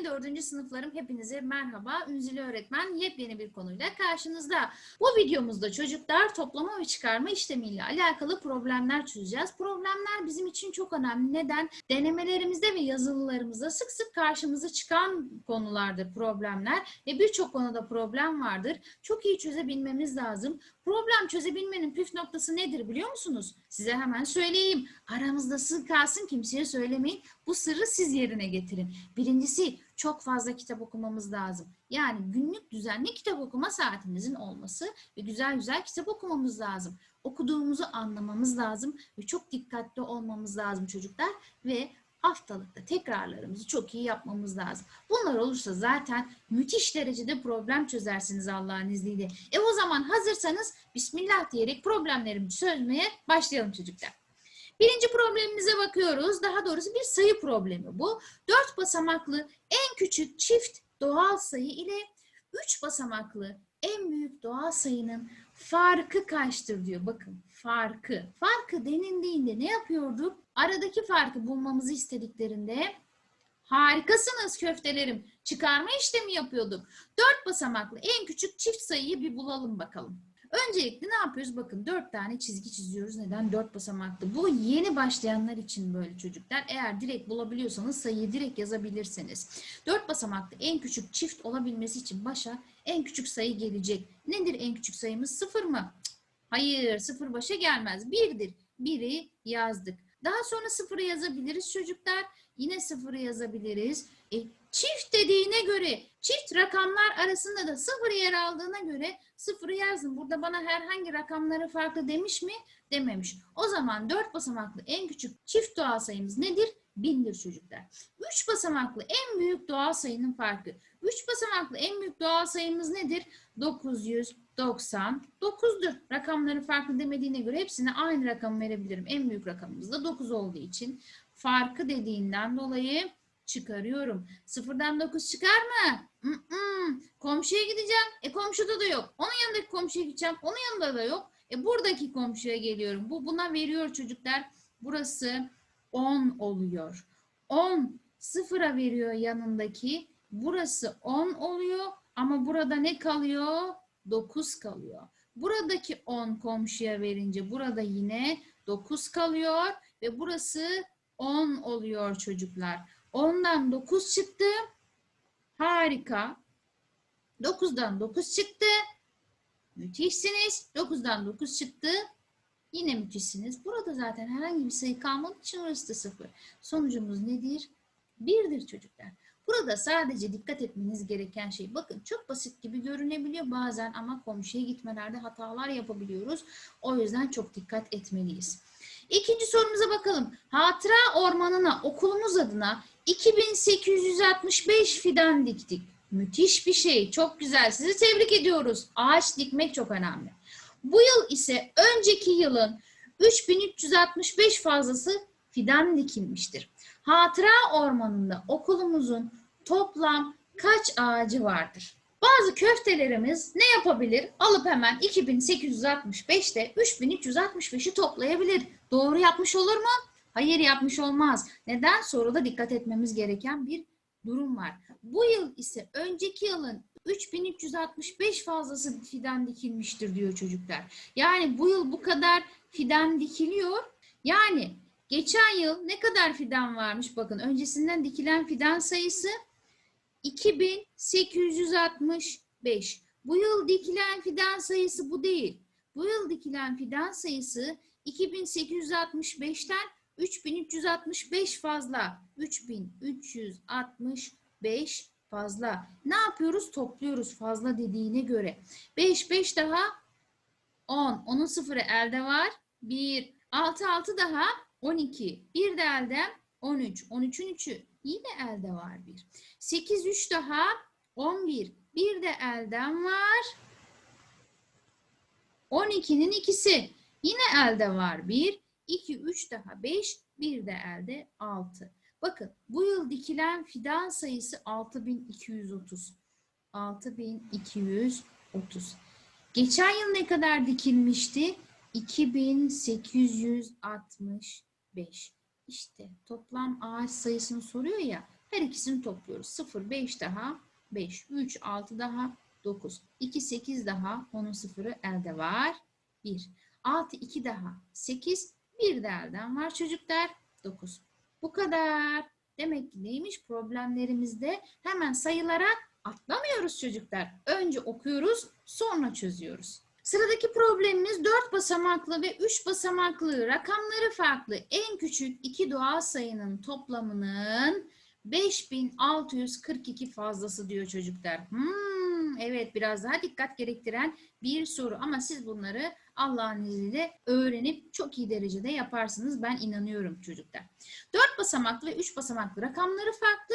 Ve Şirin'e dördüncü sınıflarım hepinize merhaba. Ünzülü öğretmen yepyeni bir konuyla karşınızda. Bu videomuzda çocuklar toplama ve çıkarma işlemiyle alakalı problemler çözeceğiz. Problemler bizim için çok önemli. Neden? Denemelerimizde ve yazılılarımızda sık sık karşımıza çıkan konulardır problemler ve birçok konuda problem vardır. Çok iyi çözebilmemiz lazım. Problem çözebilmenin püf noktası nedir biliyor musunuz? Size hemen söyleyeyim. Aramızda sır kalsın kimseye söylemeyin. Bu sırrı siz yerine getirin. Birincisi çok fazla kitap okumamız lazım. Yani günlük düzenli kitap okuma saatimizin olması ve güzel güzel kitap okumamız lazım. Okuduğumuzu anlamamız lazım ve çok dikkatli olmamız lazım çocuklar ve haftalıkta tekrarlarımızı çok iyi yapmamız lazım. Bunlar olursa zaten müthiş derecede problem çözersiniz Allah'ın izniyle. E o zaman hazırsanız Bismillah diyerek problemlerimizi çözmeye başlayalım çocuklar. Birinci problemimize bakıyoruz. Daha doğrusu bir sayı problemi bu. Dört basamaklı en küçük çift doğal sayı ile üç basamaklı en büyük doğal sayının farkı kaçtır diyor. Bakın farkı. Farkı denildiğinde ne yapıyorduk? Aradaki farkı bulmamızı istediklerinde harikasınız köftelerim. Çıkarma işlemi yapıyorduk. Dört basamaklı en küçük çift sayıyı bir bulalım bakalım. Öncelikle ne yapıyoruz? Bakın dört tane çizgi çiziyoruz. Neden? Dört basamaklı. Bu yeni başlayanlar için böyle çocuklar. Eğer direkt bulabiliyorsanız sayıyı direkt yazabilirsiniz. Dört basamaklı en küçük çift olabilmesi için başa en küçük sayı gelecek. Nedir en küçük sayımız? Sıfır mı? Hayır, sıfır başa gelmez. Birdir. Biri yazdık. Daha sonra sıfırı yazabiliriz çocuklar. Yine sıfırı yazabiliriz. E, çift dediğine göre, çift rakamlar arasında da sıfır yer aldığına göre sıfırı yazdım. Burada bana herhangi rakamları farklı demiş mi? Dememiş. O zaman dört basamaklı en küçük çift doğal sayımız nedir? Bindir çocuklar. Üç basamaklı en büyük doğal sayının farkı. Üç basamaklı en büyük doğal sayımız nedir? 999'dur. Rakamları farklı demediğine göre hepsine aynı rakam verebilirim. En büyük rakamımız da 9 olduğu için farkı dediğinden dolayı çıkarıyorum. Sıfırdan 9 çıkar mı? Mm-mm. Komşuya gideceğim. E komşuda da yok. Onun yanındaki komşuya gideceğim. Onun yanında da yok. E buradaki komşuya geliyorum. Bu buna veriyor çocuklar. Burası 10 oluyor. 10 sıfıra veriyor yanındaki. Burası 10 oluyor. Ama burada ne kalıyor? 9 kalıyor. Buradaki 10 komşuya verince burada yine 9 kalıyor. Ve burası 10 oluyor çocuklar. 10'dan 9 çıktı. Harika. 9'dan 9 çıktı. Müthişsiniz. 9'dan 9 çıktı. Yine müthişsiniz. Burada zaten herhangi bir sayı kalmadığı için orası da 0. Sonucumuz nedir? 1'dir çocuklar. Burada sadece dikkat etmeniz gereken şey bakın çok basit gibi görünebiliyor bazen ama komşuya gitmelerde hatalar yapabiliyoruz. O yüzden çok dikkat etmeliyiz. İkinci sorumuza bakalım. Hatıra Ormanı'na okulumuz adına 2865 fidan diktik. Müthiş bir şey. Çok güzel. Sizi tebrik ediyoruz. Ağaç dikmek çok önemli. Bu yıl ise önceki yılın 3365 fazlası fidan dikilmiştir. Hatıra Ormanı'nda okulumuzun toplam kaç ağacı vardır? Bazı köftelerimiz ne yapabilir? Alıp hemen 2865'te 3365'i toplayabilir. Doğru yapmış olur mu? Hayır yapmış olmaz. Neden? Soruda dikkat etmemiz gereken bir durum var. Bu yıl ise önceki yılın 3365 fazlası fidan dikilmiştir diyor çocuklar. Yani bu yıl bu kadar fidan dikiliyor. Yani geçen yıl ne kadar fidan varmış? Bakın öncesinden dikilen fidan sayısı 2865. Bu yıl dikilen fidan sayısı bu değil. Bu yıl dikilen fidan sayısı 2865'ten 3365 fazla. 3365 fazla. Ne yapıyoruz? Topluyoruz fazla dediğine göre. 5 5 daha 10. Onun sıfırı elde var. 1 6 6 daha 12. Bir de elde 13. 13'ün 3'ü yine elde var 1. 8 3 daha 11. Bir de elden var. 12'nin ikisi. Yine elde var 1. 2, 3 daha 5. Bir de elde 6. Bakın bu yıl dikilen fidan sayısı 6230. 6230. Geçen yıl ne kadar dikilmişti? 2865. İşte toplam ağaç sayısını soruyor ya. Her ikisini topluyoruz. 0, 5 daha 5, 3, 6 daha 9, 2, 8 daha onun sıfırı elde var. 1, 6, 2 daha 8, 1 de elden var çocuklar 9. Bu kadar. Demek ki neymiş problemlerimizde hemen sayılara atlamıyoruz çocuklar. Önce okuyoruz sonra çözüyoruz. Sıradaki problemimiz 4 basamaklı ve 3 basamaklı rakamları farklı en küçük iki doğal sayının toplamının 5642 fazlası diyor çocuklar. Hmm, evet biraz daha dikkat gerektiren bir soru ama siz bunları Allah'ın izniyle öğrenip çok iyi derecede yaparsınız. Ben inanıyorum çocuklar. 4 basamaklı ve 3 basamaklı rakamları farklı.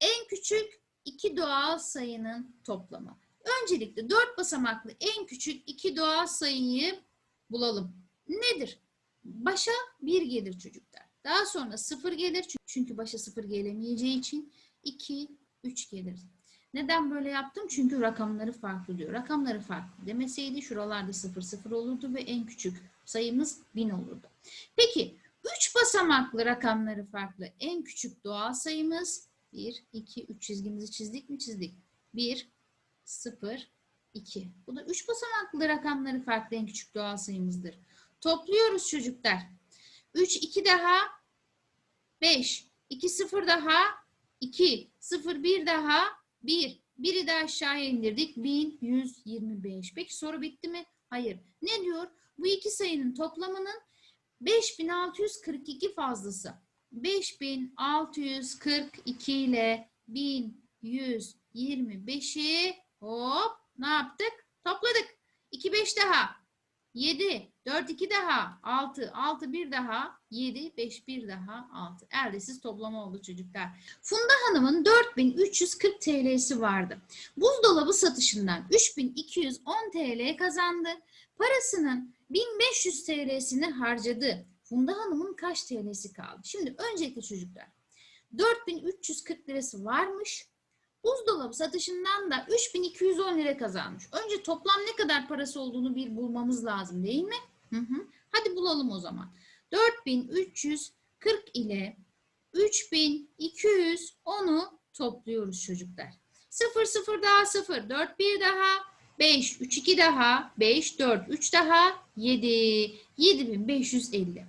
En küçük iki doğal sayının toplamı. Öncelikle 4 basamaklı en küçük iki doğal sayıyı bulalım. Nedir? Başa 1 gelir çocuklar. Daha sonra 0 gelir çünkü başa 0 gelemeyeceği için 2, 3 gelir. Neden böyle yaptım? Çünkü rakamları farklı diyor. Rakamları farklı demeseydi şuralarda 0, 0 olurdu ve en küçük sayımız 1000 olurdu. Peki 3 basamaklı rakamları farklı en küçük doğal sayımız 1, 2, 3 çizgimizi çizdik mi? Çizdik. 1, 0, 2. Bu da 3 basamaklı rakamları farklı en küçük doğal sayımızdır. Topluyoruz çocuklar. 3, 2 daha 5, 2, 0 daha 2, 0, 1 daha 1. Biri de aşağıya indirdik. 1125. Peki soru bitti mi? Hayır. Ne diyor? Bu iki sayının toplamının 5642 fazlası. 5642 ile 1125'i hop ne yaptık? Topladık. 2 5 daha. 7, 4 2 daha, 6, 6 1 daha, 7, 5 1 daha, 6. Eldesiz toplama oldu çocuklar. Funda Hanım'ın 4340 TL'si vardı. Buzdolabı satışından 3210 TL kazandı. Parasının 1500 TL'sini harcadı. Funda Hanım'ın kaç TL'si kaldı? Şimdi öncelikle çocuklar 4340 lirası varmış. Buzdolabı satışından da 3210 lira kazanmış. Önce toplam ne kadar parası olduğunu bir bulmamız lazım değil mi? Hı hı. Hadi bulalım o zaman. 4340 ile 3210'u topluyoruz çocuklar. 0 0 daha 0, 4 1 daha, 5 3 2 daha, 5 4 3 daha, 7 7550.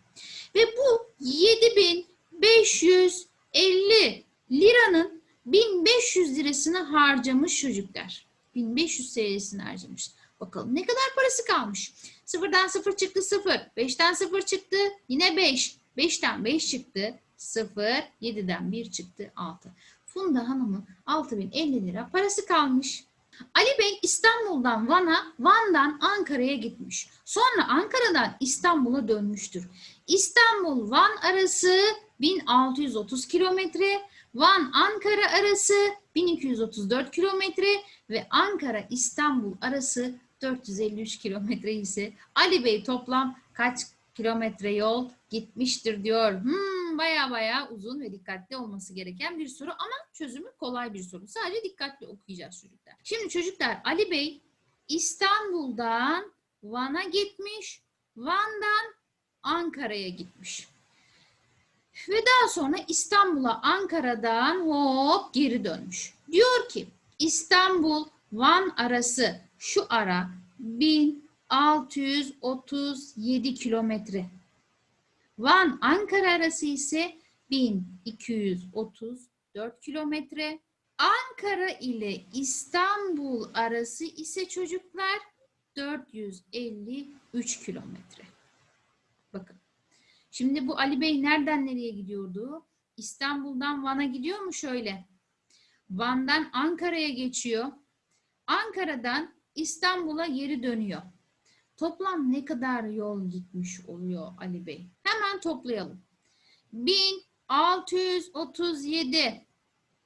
Ve bu 7550 liranın 1500 lirasını harcamış çocuklar. 1500 TL'sini harcamış. Bakalım ne kadar parası kalmış? Sıfırdan sıfır çıktı sıfır. Beşten sıfır çıktı yine beş. Beşten beş çıktı sıfır. Yediden bir çıktı altı. Funda Hanım'ın 6050 lira parası kalmış. Ali Bey İstanbul'dan Van'a, Van'dan Ankara'ya gitmiş. Sonra Ankara'dan İstanbul'a dönmüştür. İstanbul-Van arası 1630 kilometre, Van-Ankara arası 1234 kilometre ve Ankara-İstanbul arası 453 kilometre ise Ali Bey toplam kaç kilometre yol gitmiştir diyor. Hmm, baya baya uzun ve dikkatli olması gereken bir soru ama çözümü kolay bir soru. Sadece dikkatli okuyacağız çocuklar. Şimdi çocuklar Ali Bey İstanbul'dan Van'a gitmiş, Van'dan Ankara'ya gitmiş. Ve daha sonra İstanbul'a Ankara'dan hop geri dönmüş. Diyor ki İstanbul Van arası şu ara 1637 kilometre. Van Ankara arası ise 1234 kilometre. Ankara ile İstanbul arası ise çocuklar 453 kilometre. Şimdi bu Ali Bey nereden nereye gidiyordu? İstanbul'dan Van'a gidiyor mu şöyle? Van'dan Ankara'ya geçiyor. Ankara'dan İstanbul'a geri dönüyor. Toplam ne kadar yol gitmiş oluyor Ali Bey? Hemen toplayalım. 1637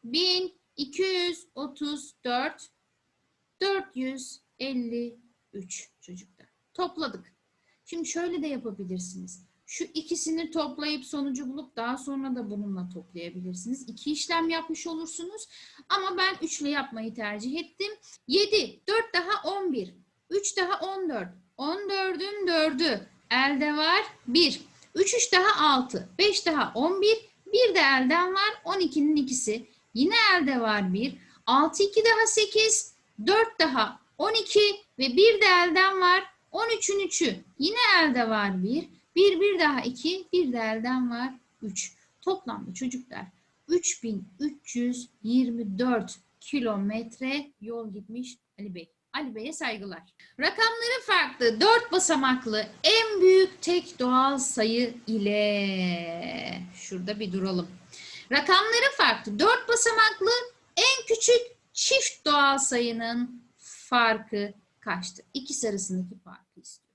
1234 453 çocuklar. Topladık. Şimdi şöyle de yapabilirsiniz. Şu ikisini toplayıp sonucu bulup daha sonra da bununla toplayabilirsiniz. İki işlem yapmış olursunuz. Ama ben üçle yapmayı tercih ettim. 7, 4 daha 11, 3 daha 14. 14'ün 4'ü elde var 1. 3, 3 daha 6, 5 daha 11, Bir de elden var 12'nin ikisi. Yine elde var 1. 6 2 daha 8. 4 daha 12 ve bir de elden var 13'ün 3'ü. Yine elde var 1. 1 bir daha 2. Bir de elden var 3. Toplamda çocuklar 3324 kilometre yol gitmiş Ali Bey. Ali Bey'e saygılar. Rakamları farklı. 4 basamaklı en büyük tek doğal sayı ile şurada bir duralım. Rakamları farklı. 4 basamaklı en küçük çift doğal sayının farkı kaçtır? İkisi arasındaki farkı istiyor.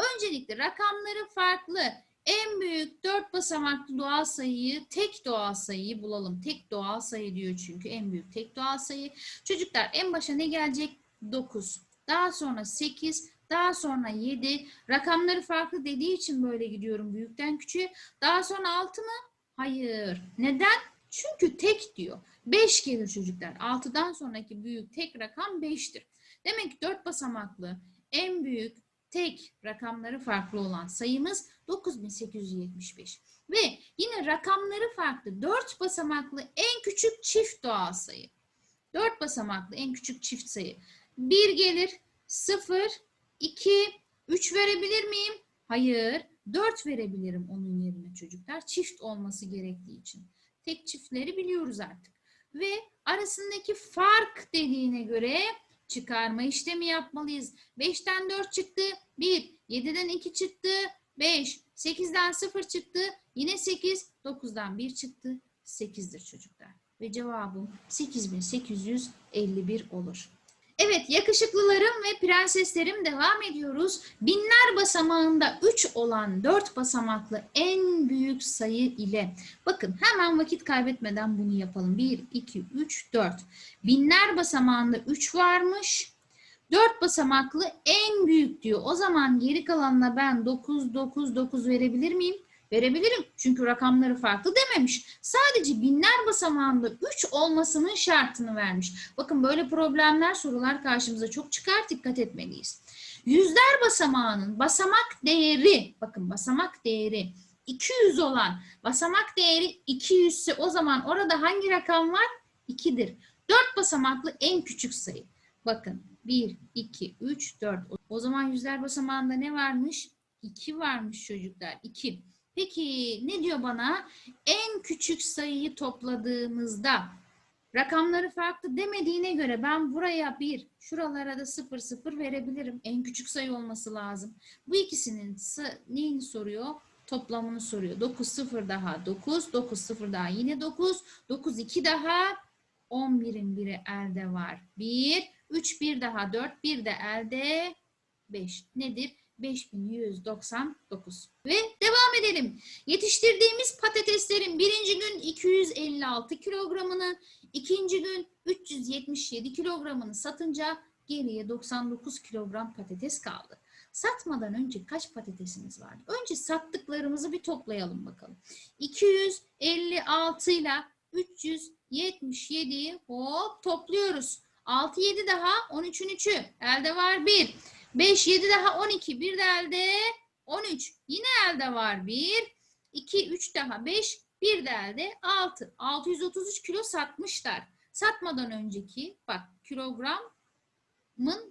Öncelikle rakamları farklı. En büyük 4 basamaklı doğal sayıyı, tek doğal sayıyı bulalım. Tek doğal sayı diyor çünkü en büyük tek doğal sayı. Çocuklar en başa ne gelecek? 9. Daha sonra 8, daha sonra 7. Rakamları farklı dediği için böyle gidiyorum büyükten küçüğe. Daha sonra 6 mı? Hayır. Neden? Çünkü tek diyor. 5 gelir çocuklar. 6'dan sonraki büyük tek rakam 5'tir. Demek ki 4 basamaklı en büyük tek rakamları farklı olan sayımız 9875. Ve yine rakamları farklı 4 basamaklı en küçük çift doğal sayı. 4 basamaklı en küçük çift sayı. 1 gelir, 0, 2, 3 verebilir miyim? Hayır. 4 verebilirim onun yerine çocuklar. Çift olması gerektiği için. Tek çiftleri biliyoruz artık. Ve arasındaki fark dediğine göre çıkarma işlemi yapmalıyız. 5'ten 4 çıktı. 1. 7'den 2 çıktı. 5. 8'den 0 çıktı. Yine 8. 9'dan 1 çıktı. 8'dir çocuklar. Ve cevabım 8851 olur. Evet yakışıklılarım ve prenseslerim devam ediyoruz. Binler basamağında 3 olan 4 basamaklı en büyük sayı ile. Bakın hemen vakit kaybetmeden bunu yapalım. 1, 2, 3, 4. Binler basamağında 3 varmış. 4 basamaklı en büyük diyor. O zaman geri kalanına ben 9, 9, 9 verebilir miyim? Verebilirim. Çünkü rakamları farklı dememiş. Sadece binler basamağında 3 olmasının şartını vermiş. Bakın böyle problemler sorular karşımıza çok çıkar. Dikkat etmeliyiz. Yüzler basamağının basamak değeri, bakın basamak değeri 200 olan basamak değeri 200 ise o zaman orada hangi rakam var? 2'dir. 4 basamaklı en küçük sayı. Bakın 1, 2, 3, 4. O zaman yüzler basamağında ne varmış? 2 varmış çocuklar. 2. Peki ne diyor bana? En küçük sayıyı topladığımızda rakamları farklı demediğine göre ben buraya 1, şuralara da 0, 0 verebilirim. En küçük sayı olması lazım. Bu ikisinin neyini soruyor? Toplamını soruyor. 9, 0 daha 9, 9, 0 daha yine 9, 9, 2 daha 11'in biri elde var. 1, 3, 1 daha 4, 1 de elde 5. Nedir? 5199. Ve devam edelim. Yetiştirdiğimiz patateslerin birinci gün 256 kilogramını, ikinci gün 377 kilogramını satınca geriye 99 kilogram patates kaldı. Satmadan önce kaç patatesimiz vardı? Önce sattıklarımızı bir toplayalım bakalım. 256 ile 377'yi hop topluyoruz. 6 7 daha 13'ün 3'ü. Elde var 1. 5, 7 daha 12. Bir de elde 13. Yine elde var 1. 2, 3 daha 5. Bir de elde 6. 633 kilo satmışlar. Satmadan önceki bak kilogramın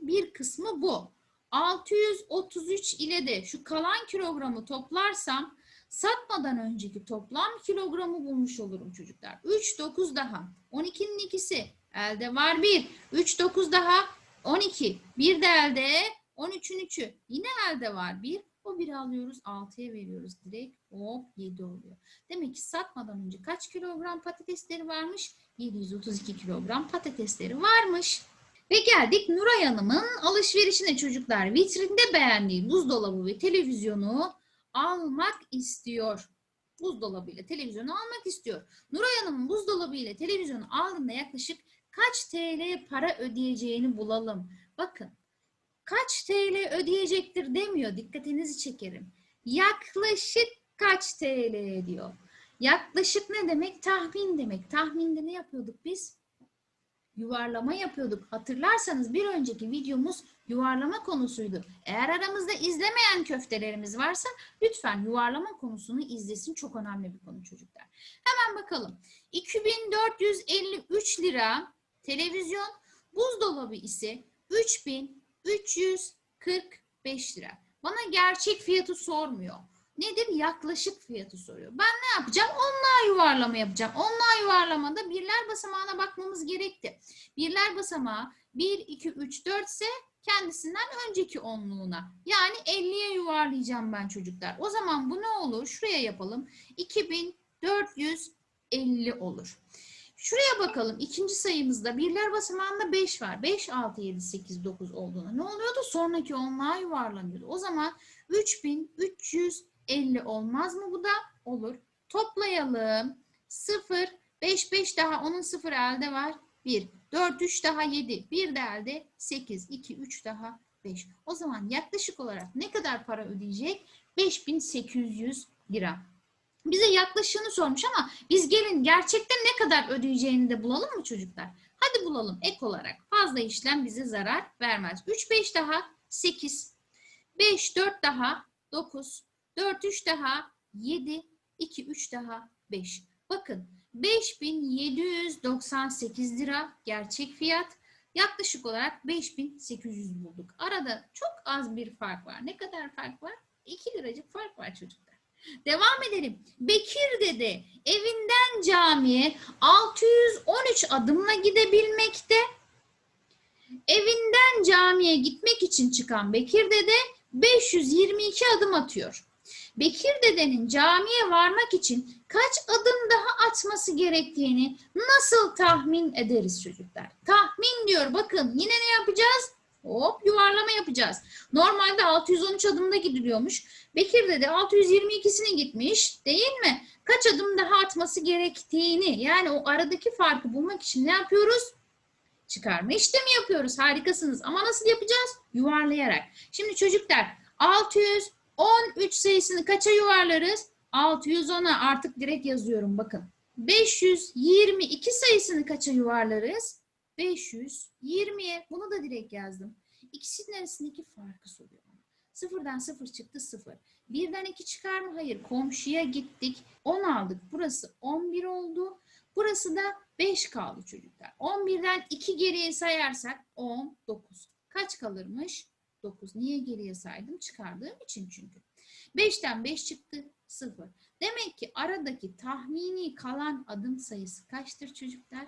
bir kısmı bu. 633 ile de şu kalan kilogramı toplarsam satmadan önceki toplam kilogramı bulmuş olurum çocuklar. 3, 9 daha. 12'nin ikisi. Elde var 1. 3, 9 daha. 12. Bir de elde 13'ün 3'ü yine elde var 1. O 1'i alıyoruz 6'ya veriyoruz direkt. Hop 7 oluyor. Demek ki satmadan önce kaç kilogram patatesleri varmış? 732 kilogram patatesleri varmış. Ve geldik Nuray Hanım'ın alışverişine çocuklar. Vitrinde beğendiği buzdolabı ve televizyonu almak istiyor. Buzdolabı ile televizyonu almak istiyor. Nuray Hanım'ın buzdolabı ile televizyonu aldığında yaklaşık kaç TL para ödeyeceğini bulalım. Bakın kaç TL ödeyecektir demiyor. Dikkatinizi çekerim. Yaklaşık kaç TL diyor. Yaklaşık ne demek? Tahmin demek. Tahminde ne yapıyorduk biz? yuvarlama yapıyorduk. Hatırlarsanız bir önceki videomuz yuvarlama konusuydu. Eğer aramızda izlemeyen köftelerimiz varsa lütfen yuvarlama konusunu izlesin. Çok önemli bir konu çocuklar. Hemen bakalım. 2453 lira televizyon, buzdolabı ise 3345 lira. Bana gerçek fiyatı sormuyor. Nedir? Yaklaşık fiyatı soruyor. Ben ne yapacağım? Onluğa yuvarlama yapacağım. Onluğa yuvarlamada birler basamağına bakmamız gerekti. Birler basamağı 1, 2, 3, 4 ise kendisinden önceki onluğuna. Yani 50'ye yuvarlayacağım ben çocuklar. O zaman bu ne olur? Şuraya yapalım. 2450 olur. Şuraya bakalım. İkinci sayımızda birler basamağında 5 var. 5, 6, 7, 8, 9 olduğuna. Ne oluyordu? Sonraki onluğa yuvarlanıyordu. O zaman 3350 olmaz mı bu da? Olur. Toplayalım. 0, 5, 5 daha onun 0 elde var. 1, 4, 3 daha 7, 1 de elde 8, 2, 3 daha 5. O zaman yaklaşık olarak ne kadar para ödeyecek? 5800 lira. Bize yaklaşığını sormuş ama biz gelin gerçekten ne kadar ödeyeceğini de bulalım mı çocuklar? Hadi bulalım ek olarak. Fazla işlem bize zarar vermez. 3, 5 daha 8, 5, 4 daha 9, 4, 3 daha 7, 2, 3 daha 5. Bakın 5798 lira gerçek fiyat. Yaklaşık olarak 5800 bulduk. Arada çok az bir fark var. Ne kadar fark var? 2 liracık fark var çocuklar. Devam edelim. Bekir dede evinden camiye 613 adımla gidebilmekte. Evinden camiye gitmek için çıkan Bekir dede 522 adım atıyor. Bekir dedenin camiye varmak için kaç adım daha atması gerektiğini nasıl tahmin ederiz çocuklar? Tahmin diyor bakın yine ne yapacağız? Hop yuvarlama yapacağız. Normalde 613 adımda gidiliyormuş. Bekir dede 622'sini gitmiş değil mi? Kaç adım daha atması gerektiğini yani o aradaki farkı bulmak için ne yapıyoruz? Çıkarma işlemi yapıyoruz. Harikasınız. Ama nasıl yapacağız? Yuvarlayarak. Şimdi çocuklar 613 sayısını kaça yuvarlarız? 610'a artık direkt yazıyorum bakın. 522 sayısını kaça yuvarlarız? 520'ye. Bunu da direkt yazdım. İkisinin arasındaki farkı soruyor. Sıfırdan sıfır çıktı sıfır. Birden iki çıkar mı? Hayır. Komşuya gittik. 10 aldık. Burası 11 oldu. Burası da 5 kaldı çocuklar. 11'den 2 geriye sayarsak 19. Kaç kalırmış? 9. Niye geriye saydım? Çıkardığım için çünkü. 5'ten 5 çıktı 0. Demek ki aradaki tahmini kalan adım sayısı kaçtır çocuklar?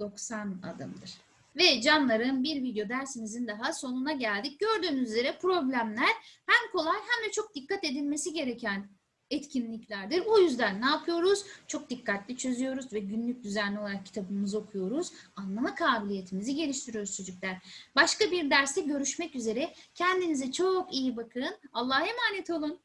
90 adımdır. Ve canlarım bir video dersimizin daha sonuna geldik. Gördüğünüz üzere problemler hem kolay hem de çok dikkat edilmesi gereken etkinliklerdir. O yüzden ne yapıyoruz? Çok dikkatli çözüyoruz ve günlük düzenli olarak kitabımızı okuyoruz. Anlama kabiliyetimizi geliştiriyoruz çocuklar. Başka bir derste görüşmek üzere. Kendinize çok iyi bakın. Allah'a emanet olun.